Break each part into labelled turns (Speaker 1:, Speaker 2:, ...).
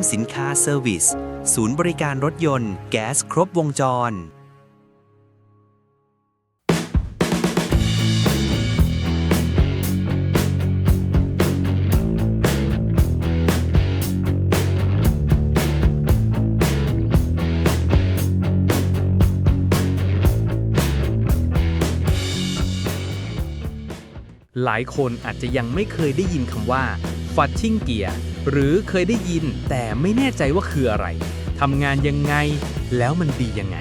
Speaker 1: มสินค้าเซอร์วิส ศูนย์บริการรถยนต์ แก๊สครบวงจร
Speaker 2: หลายคนอาจจะยังไม่เคยได้ยินคำว่า Fudging Gear หรือเคยได้ยินแต่ไม่แน่ใจว่าคืออะไรทำงานยังไง แล้วมันดียังไง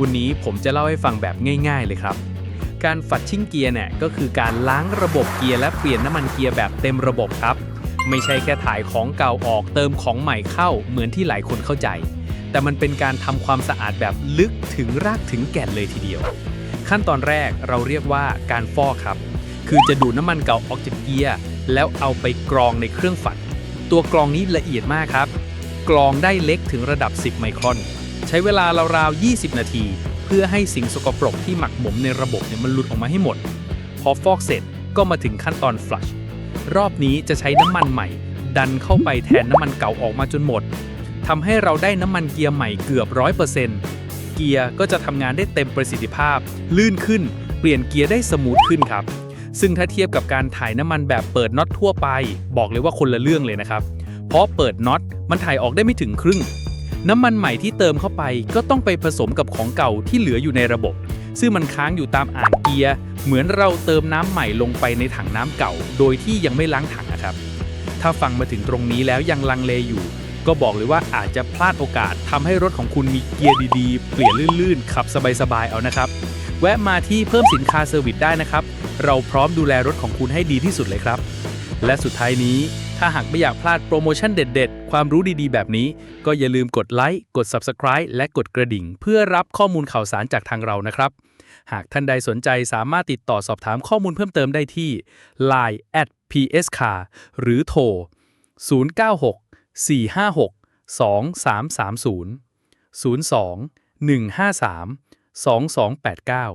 Speaker 2: วันนี้ผมจะเล่าให้ฟังแบบง่ายๆเลยครับ การฟัดชิ่งเกียร์เนี่ยก็คือการล้างระบบเกียร์และเปลี่ยนน้ำมันเกียร์แบบเต็มระบบครับ ไม่ใช่แค่ถ่ายของเก่าออกเติมของใหม่เข้าเหมือนที่หลายคนเข้าใจ แต่มันเป็นการทำความสะอาดแบบลึกถึงรากถึงแก่นเลยทีเดียว ขั้นตอนแรกเราเรียกว่าการฟอกครับ คือจะดูดน้ำมันเก่าออกจากเกียร์แล้วเอาไปกรองในเครื่องฝัด ตัวกรองนี้ละเอียดมากครับ กรองได้เล็กถึงระดับ 10 ไมครอน ใช้เวลาราวๆ 20 นาที เพื่อให้สิ่งสกปรกที่หมักหมมในระบบเนี่ยมันหลุดออกมาให้หมด พอฟอกเสร็จก็มาถึงขั้นตอน flush รอบนี้จะใช้น้ำมันใหม่ ดันเข้าไปแทนน้ำมันเก่าออกมาจนหมดทำให้เราได้น้ำมันเกียร์ใหม่เกือบ 100%เกียร์ก็จะทำงานได้เต็มประสิทธิภาพ ลื่นขึ้น เปลี่ยนเกียร์ได้สมูทขึ้นครับ ซึ่งถ้าเทียบกับการถ่ายน้ำมันแบบเปิดน็อตทั่วไป บอกเลยว่าคนละเรื่องเลยนะครับ เพราะเปิดน็อตมันถ่ายออกได้ไม่ถึงครึ่ง น้ำมันใหม่ที่เติมเข้าไปก็ต้องไปผสมกับของเก่าที่เหลืออยู่ในระบบ ซึ่งมันค้างอยู่ตามอ่างเกียร์เหมือนเราเติมน้ำใหม่ลงไปในถังน้ำเก่า โดยที่ยังไม่ล้างถังนะครับ ถ้าฟังมาถึงตรงนี้แล้วยังลังเลอยู่ก็บอกเลยว่าอาจจะพลาดโอกาสทำให้รถของคุณมีเกียร์ดีๆ เปลี่ยนลื่นๆ ขับสบายๆ เอานะครับ แวะมาที่เพิ่มสินค้าเซอร์วิสได้นะครับ เราพร้อมดูแลรถของคุณให้ดีที่สุดเลยครับ และสุดท้ายนี้ถ้าหากไม่อยากพลาดโปรโมชั่นเด็ด ๆ ความรู้ดีๆ แบบนี้ ก็อย่าลืมกดไลค์กด Subscribe และกดกระดิ่ง เพื่อรับข้อมูลข่าวสารจากทางเรานะครับ หากท่านใดสนใจสามารถติดต่อสอบถามข้อมูลเพิ่มเติมได้ที่ line at pscar หรือโทร 096 456 2330 02 153 2289